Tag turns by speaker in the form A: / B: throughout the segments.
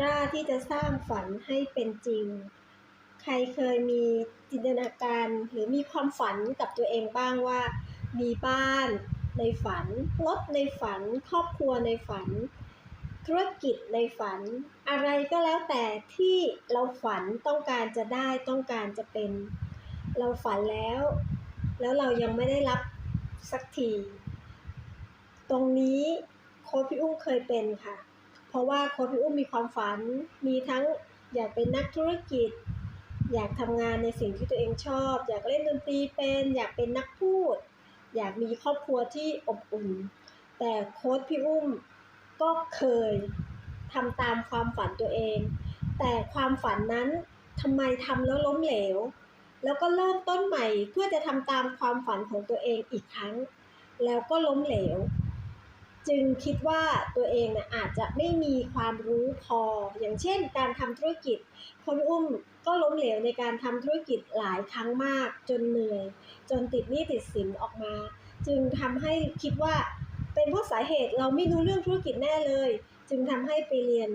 A: กล้าที่จะสร้างฝันให้เป็นจริง ใครเคยมีจินตนาการหรือมีความฝันกับตัวเองบ้างว่า มีบ้านในฝัน รถในฝัน ครอบครัวในฝัน ธุรกิจในฝัน อะไรก็แล้วแต่ที่เราฝันต้องการจะได้ต้องการจะเป็น เราฝันแล้ว แล้วเรายังไม่ได้รับสักที ตรงนี้โค้ชพี่อุ้มเคยเป็นค่ะ เพราะว่าโค้ชพี่อุ้มมีความฝัน มีทั้งอยากเป็นนักธุรกิจ อยากทำงานในสิ่งที่ตัวเองชอบ อยากเล่นดนตรีเป็น อยากเป็นนักพูด อยากมีครอบครัวที่อบอุ่น แต่โค้ชพี่อุ้มก็เคยทำตามความฝันตัวเอง แต่ความฝันนั้นทำไมทำแล้วล้มเหลว แล้วก็เริ่มต้นใหม่เพื่อจะทำตามความฝันของตัวเองอีกครั้ง แล้วก็ล้มเหลว จึงคิดว่าตัวเองน่ะอาจจะไม่มีความรู้พอ อย่างเช่น การทำธุรกิจ คนอุ้มก็ล้มเหลวในการทำธุรกิจหลายครั้งมากจนเหนื่อย จนติดหนี้ติดสินออกมา จึงทำให้คิดว่าเป็นเพราะสาเหตุเราไม่รู้เรื่องธุรกิจแน่เลย จึงทำให้ไปเรียน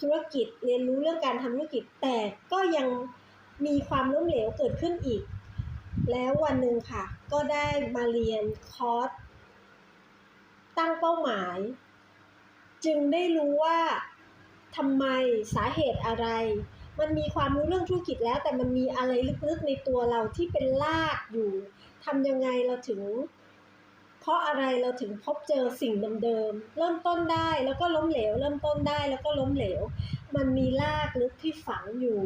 A: ธุรกิจเรียนรู้เรื่องการทำธุรกิจ แต่ก็ยังมีความล้มเหลวเกิดขึ้นอีก แล้ววันหนึ่งค่ะ ก็ได้มาเรียนคอร์ส ตั้งเป้าหมาย จึงได้รู้ว่าทำไมสาเหตุอะไร มันมีความรู้เรื่องธุรกิจแล้ว แต่มันมีอะไรลึกๆในตัวเราที่เป็นรากอยู่ทำยังไงเราถึง เพราะอะไรเราถึงพบเจอสิ่งเดิมๆเริ่มต้นได้แล้วก็ล้มเหลว เริ่มต้นได้แล้วก็ล้มเหลว มันมีรากลึกที่ฝังอยู่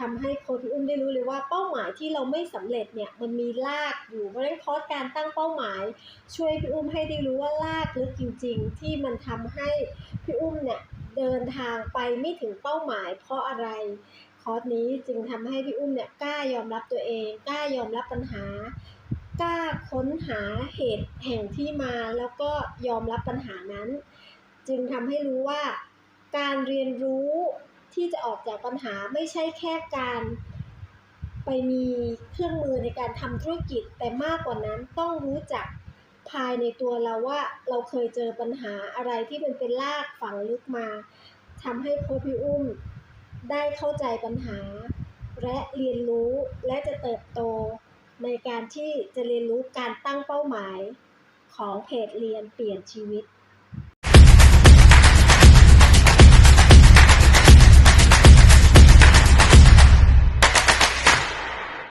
A: ทำให้โค้ชพี่อุ้มได้รู้เลยว่าเป้าหมายที่เราไม่สำเร็จเนี่ยมันมีรากอยู่เพราะฉะนั้นคอร์สการตั้งเป้าหมาย ช่วยพี่อุ้มให้ได้รู้ว่ารากลึกจริง ๆ ที่มันทำให้พี่อุ้มเนี่ยเดินทางไปไม่ถึงเป้าหมาย เพราะอะไรคอร์สนี้จึงทำให้พี่อุ้มเนี่ยกล้ายอมรับตัวเองกล้ายอมรับปัญหากล้าค้นหาเหตุแห่งที่มาแล้วก็ยอมรับปัญหานั้น จึงทำให้รู้ว่าการเรียนรู้ ที่จะออกจากปัญหาไม่ใช่แค่การไปมีเครื่องมือในการทำธุรกิจ แต่มากกว่านั้นต้องรู้จักภายในตัวเราว่าเราเคยเจอปัญหาอะไรที่มันเป็นรากฝังลึกมาทำให้โค้ชพี่อุ้มได้เข้าใจปัญหา และเรียนรู้และจะเติบโต ในการที่จะเรียนรู้การตั้งเป้าหมายของเพจเรียนเปลี่ยนชีวิต